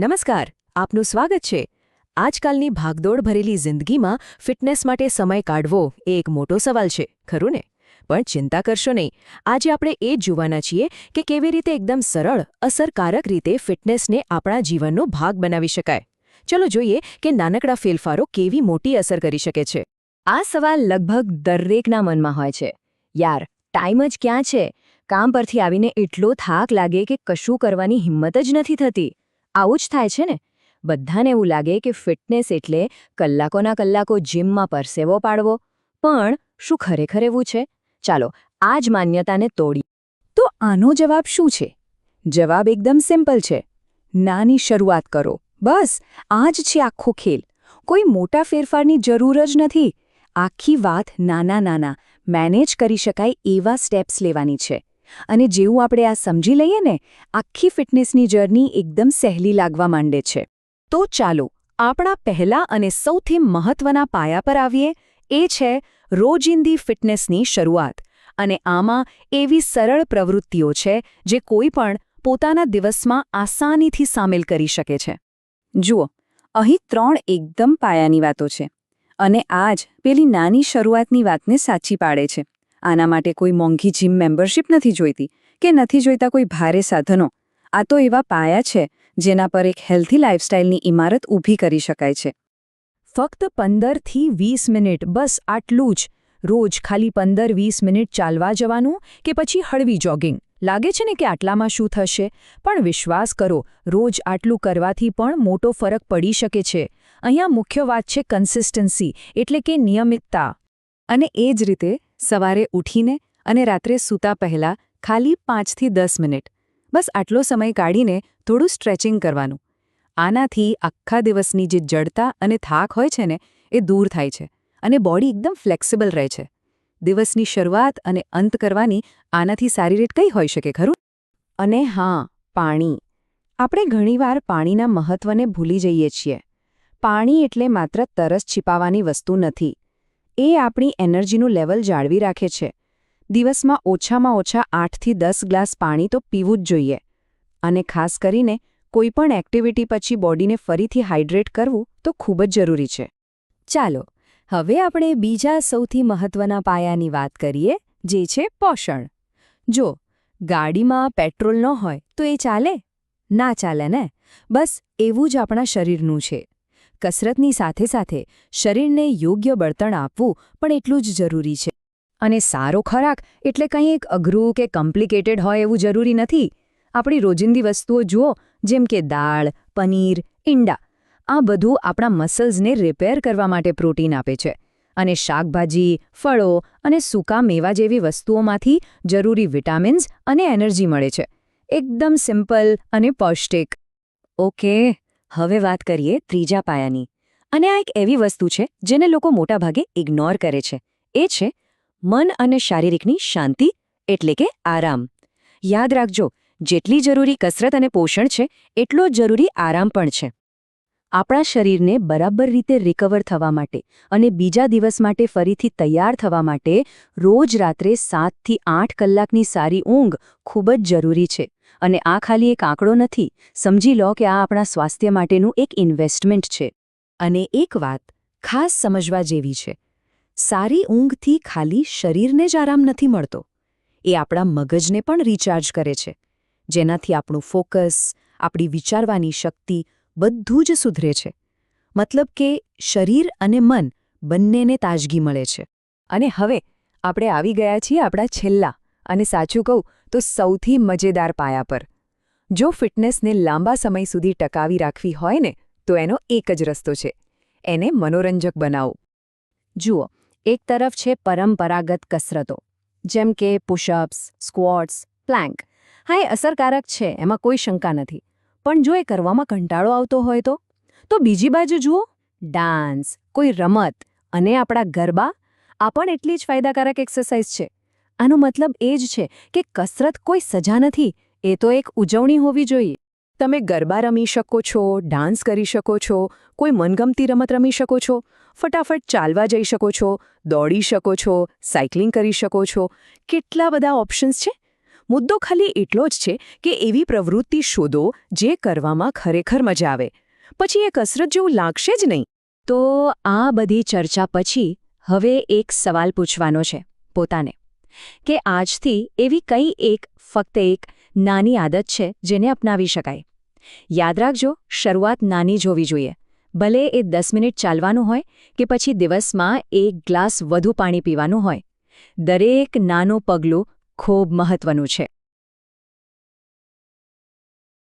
નમસ્કાર, આપનું સ્વાગત છે. આજકાલની ભાગદોડ ભરેલી જિંદગીમાં ફિટનેસ માટે સમય કાઢવો એ એક મોટો સવાલ છે, ખરું ને? પણ ચિંતા કરશો નહીં. આજે આપણે એ જ જોવાના છીએ કે કેવી રીતે એકદમ સરળ, અસરકારક રીતે ફિટનેસને આપણા જીવનનો ભાગ બનાવી શકાય. ચલો જોઈએ કે નાનકડા ફેરફારો કેવી મોટી અસર કરી શકે છે. આ સવાલ લગભગ દરેકના મનમાં હોય છે. યાર, ટાઈમ જ ક્યાં છે? કામ પરથી આવીને એટલો થાક લાગે કે કશું કરવાની હિંમત જ નથી થતી. આવું જ થાય છે ને. બધાને એવું લાગે કે ફિટનેસ એટલે કલાકોના કલાકો જીમમાં પરસેવો પાડવો. પણ શું ખરેખર એવું છે? ચાલો, આ જ માન્યતાને તોડી. તો આનો જવાબ શું છે? જવાબ એકદમ સિમ્પલ છે. નાની શરૂઆત કરો. બસ, આ જ છે આખો ખેલ. કોઈ મોટા ફેરફારની જરૂર જ નથી. આખી વાત નાના નાના મેનેજ કરી શકાય એવા સ્ટેપ્સ લેવાની છે. અને જેવું આપણે આ સમજી લઈએ ને, આખી ફિટનેસની જર્ની એકદમ સહેલી લાગવા માંડે છે. તો ચાલો, આપણા પહેલા અને સૌથી મહત્વના પાયા પર આવીએ. એ છે રોજિંદી ફિટનેસની શરૂઆત. અને આમાં એવી સરળ પ્રવૃત્તિઓ છે જે કોઈ પણ પોતાના દિવસમાં આસાનીથી સામેલ કરી શકે છે. જુઓ, અહીં ત્રણ એકદમ પાયાની વાતો છે. અને આજ પેલી નાની શરૂઆતની વાતને સાચી પાડે છે. આના માટે કોઈ મોંઘી જીમ મેમ્બરશિપ નથી જોઈતી કે નથી જોઈતા કોઈ ભારે સાધનો. આ તો એવા પાયા છે જેના પર એક હેલ્ધી લાઇફસ્ટાઇલની ઇમારત ઊભી કરી શકાય છે. ફક્ત પંદરથી વીસ મિનિટ બસ આટલું જ. રોજ ખાલી પંદર વીસ મિનિટ ચાલવા જવાનું કે પછી હળવી જોગિંગ લાગે છે ને કે આટલામાં શું થશે? પણ વિશ્વાસ કરો, રોજ આટલું કરવાથી પણ મોટો ફરક પડી શકે છે. અહીંયા મુખ્ય વાત છે કન્સિસ્ટન્સી એટલે કે નિયમિતતા. અને એ જ રીતે સવારે ઉઠીને અને રાત્રે સૂતા પહેલાં ખાલી પાંચથી દસ મિનિટ. બસ આટલો સમય કાઢીને થોડું સ્ટ્રેચિંગ કરવાનું. આનાથી આખા દિવસની જે જડતા અને થાક હોય છે ને, એ દૂર થાય છે અને બોડી એકદમ ફ્લેક્સિબલ રહે છે. દિવસની શરૂઆત અને અંત કરવાની આનાથી સારી રીત કઈ હોઈ શકે, ખરું? અને હા, પાણી. આપણે ઘણીવાર પાણીના મહત્વને ભૂલી જઈએ છીએ. પાણી એટલે માત્ર તરસ छिपाવવાની વસ્તુ નથી. એ આપણી એનર્જીનું લેવલ જાળવી રાખે છે. દિવસમાં ઓછામાં ઓછા આઠથી દસ ગ્લાસ પાણી તો પીવું જ જોઈએ. અને ખાસ કરીને, કોઈપણ એક્ટિવિટી પછી બોડીને ફરીથી હાઇડ્રેટ કરવું તો ખૂબ જ જરૂરી છે. ચાલો, હવે આપણે બીજા સૌથી મહત્વના પાયાની વાત કરીએ, જે છે પોષણ. જો ગાડીમાં પેટ્રોલ ન હોય તો એ ચાલે? ના ચાલે ને? બસ એવું જ આપણા શરીરનું છે. કસરતની સાથે સાથે શરીરને યોગ્ય બળતણ આપવું પણ એટલું જ જરૂરી છે. અને સારો ખોરાક એટલે કંઈ એક અઘરું કે કોમ્પ્લિકેટેડ હોય એવું જરૂરી નથી. આપણી રોજિંદી વસ્તુઓ જુઓ, જેમ કે દાળ, પનીર, ઈંડા, આ બધું આપણા મસલ્સને રિપેર કરવા માટે પ્રોટીન આપે છે. અને શાકભાજી, ફળો અને સૂકા મેવા જેવી વસ્તુઓમાંથી જરૂરી વિટામિન્સ અને એનર્જી મળે છે. એકદમ સિમ્પલ અને પૌષ્ટિક. ઓકે. હવે વાત કરીએ ત્રીજા પાયાની. અને આ એક એવી વસ્તુ છે, જેને લોકો મોટાભાગે ઇગ્નોર કરે છે. એ છે, મન અને શારીરિકની શાંતિ, એટલે કે આરામ. યાદ રાખજો, જેટલી જરૂરી કસરત અને પોષણ છે, એટલો જરૂરી આરામ પણ છે. આપણા શરીરને બરાબર રીતે રિકવર થવા માટે અને બીજા દિવસ માટે ફરીથી તૈયાર થવા માટે રોજ રાત્રે સાતથી આઠ કલાકની સારી ઊંઘ ખૂબ જ જરૂરી છે. અને આ ખાલી એક આંકડો નથી, સમજી લો કે આ આપણા સ્વાસ્થ્ય માટેનું એક ઇન્વેસ્ટમેન્ટ છે. અને એક વાત ખાસ સમજવા જેવી છે. સારી ઊંઘથી ખાલી શરીરને જ આરામ નથી મળતો. એ આપણા મગજને પણ રિચાર્જ કરે છે. જેનાથી આપણું ફોકસ આપણી વિચારવાની શક્તિ બધું જ સુધરે છે. મતલબ કે શરીર અને મન બંનેને તાજગી મળે છે. અને હવે આપણે આવી ગયા છીએ આપણા છેલ્લા અને સાચું કહું તો સૌથી મજેદાર પાયા પર. જો ફિટનેસને લાંબા સમય સુધી ટકાવી રાખવી હોય ને, તો એનો એક જ રસ્તો છે. એને મનોરંજક બનાવો. જુઓ, એક તરફ છે પરંપરાગત કસરતો, જેમ કે પુશઅપ્સ, સ્ક્વોટ્સ, પ્લેન્ક. હા, એ અસરકારક છે, એમાં કોઈ શંકા નથી. પણ જો એ કરવામાં કંટાળો આવતો હોય તો? તો બીજી બાજુ જુઓ, ડાન્સ, કોઈ રમત અને આપણા ગરબા, આ પણ એટલી જ ફાયદાકારક એક્સરસાઇઝ છે. આનો મતલબ એ જ છે કે કસરત કોઈ સજા નથી, એ તો એક ઉજવણી હોવી જોઈએ. તમે ગરબા રમી શકો છો, ડાન્સ કરી શકો છો, કોઈ મનગમતી રમત રમી શકો છો, ફટાફટ ચાલવા જઈ શકો છો, દોડી શકો છો, સાયકલિંગ કરી શકો છો, કેટલા બધા ઓપ્શન્સ છે? મુદ્દો ખાલી એટલો જ છે કે એવી પ્રવૃત્તિ શોધો જે કરવામાં ખરેખર મજા આવે. પછી એ કસરત જેવું લાગશે જ નહીં. તો આ બધી ચર્ચા પછી હવે એક સવાલ પૂછવાનો છે પોતાને. કે આજથી એવી કઈ એક, ફક્ત એક નાની આદત છે જેને અપનાવી શકાય. યાદ રાખજો, શરૂઆત નાની જોવી જોઈએ. ભલે એ દસ મિનિટ ચાલવાનું હોય કે પછી દિવસમાં એક ગ્લાસ વધુ પાણી પીવાનું હોય. દરેક નાનું પગલું ખૂબ મહત્વનું છે.